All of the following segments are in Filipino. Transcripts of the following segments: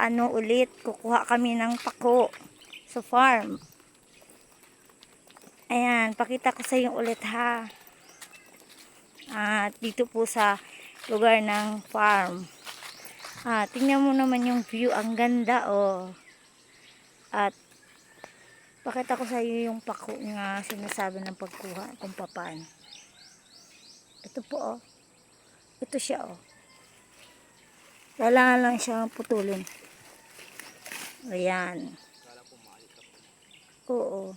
ano ulit, kukuha kami ng pako sa farm. Ayan, pakita ko sa inyo ulit ha. At dito po sa lugar ng farm. Ah, tingnan mo naman yung view, ang ganda oh. At pakita ko sa iyo yung pako nga sinasabi ng pagkuha kung paano. Ito po oh. Ito siya oh. Kailangan lang siya putulin. Ayan. Oo.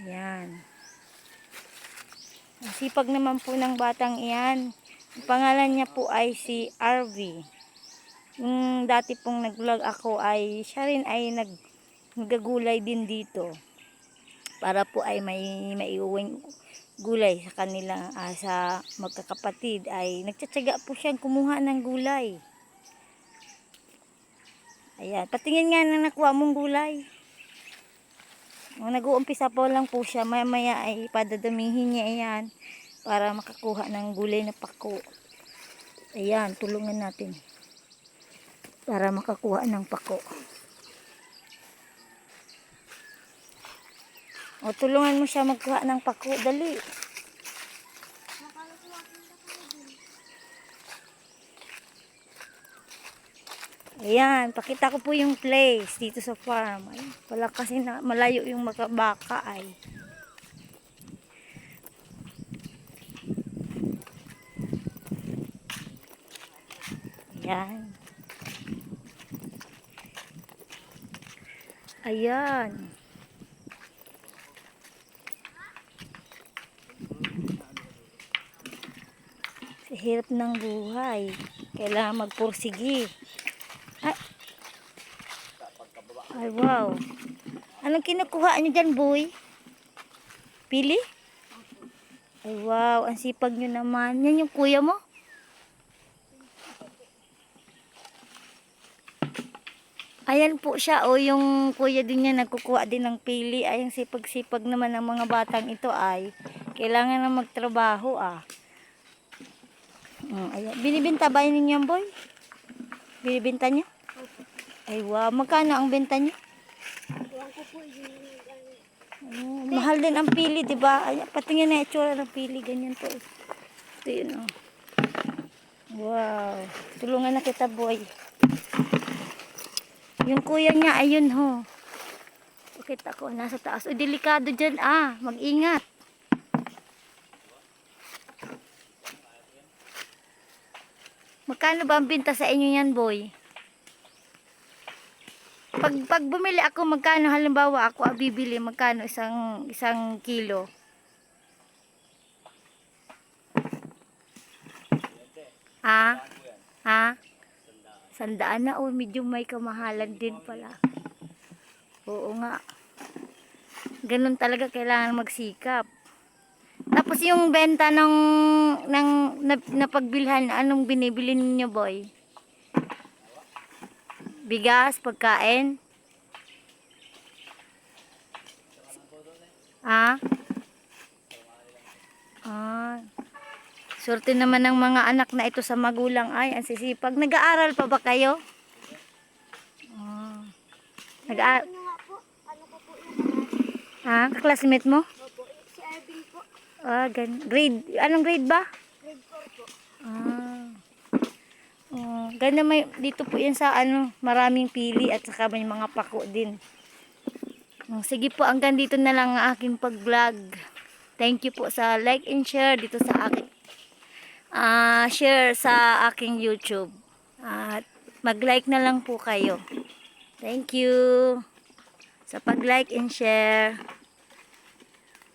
Ayan. Ang sipag naman po ng batang iyan. Ang pangalan niya po ay si RV. Yung dati pong nag-vlog ako ay siya rin ay nag naggagulay din dito. Para po ay may maiuwing gulay sa kanila ah, sa magkakapatid ay nagtsatsaga po siyang kumuha ng gulay. Ayan, patingin nga na nakuha mong gulay. Nung nag-uumpisa po lang po siya, maya maya ay padadamihin niya yan para makakuha ng gulay na pako. Ayan, tulungan natin para makakuha ng pako. O, tulungan mo siya magkuha ng pako. Dali. Ayan, pakita ko po yung place dito sa farm. Ay, wala kasi na, malayo yung mga ay. Ayan. Ayan. Sa hirap ng buhay. Kailangan magpursigi. Ay. Wow. Anong kinukuha niyo dyan, boy? Pili? Ay, wow. Ang sipag niyo naman. Yan yung kuya mo? Ayan po siya, o yung kuya din niya nagkukuha din ng pili. Ay, ang sipag-sipag naman ng mga batang ito ay kailangan na magtrabaho ah. Mm, ayan. Binibinta ba yan, boy? Binibinta niya? Ay, wow. Magkano ang benta niya? Oh, mahal din ang pili, di ba? Ay, patingin na itsura ng pili. Ganyan to. eh. Ito yun, oh. Wow. Tulungan na kita, boy. Yung kuya niya, ayun, ho. Pakita ko, nasa taas. O, delikado dyan, ah. Mag-ingat. Magkano ba ang binta sa inyo yan, boy? Pag, pag bumili ako, magkano halimbawa ako ang bibili, magkano isang isang kilo? Ha? Ha? Sandaan na, oh, medyo may kamahalan din pala. Oo nga. Ganun talaga kailangan magsikap. Tapos yung benta ng ng na, napagbilhan, anong binibili ninyo, boy? Bigas, pagkain? Ah? Ah. Sorte naman ng mga anak na ito sa magulang ay ang sisipag. Nag-aaral pa ba kayo? Ah. Nag-aaral? Ano? Ano Ha? Classmate mo? Opo, si Arvin po. Ah, gan grade. Anong grade ba? Grade 4 po. Ah. Oh, ganda may dito po yan sa ano, maraming pili at saka may mga pako din. Oh, sige po, hanggang dito na lang ang aking pag-vlog. Thank you po sa like and share dito sa akin. Ah, share sa aking YouTube. At mag-like na lang po kayo. Thank you sa pag-like and share.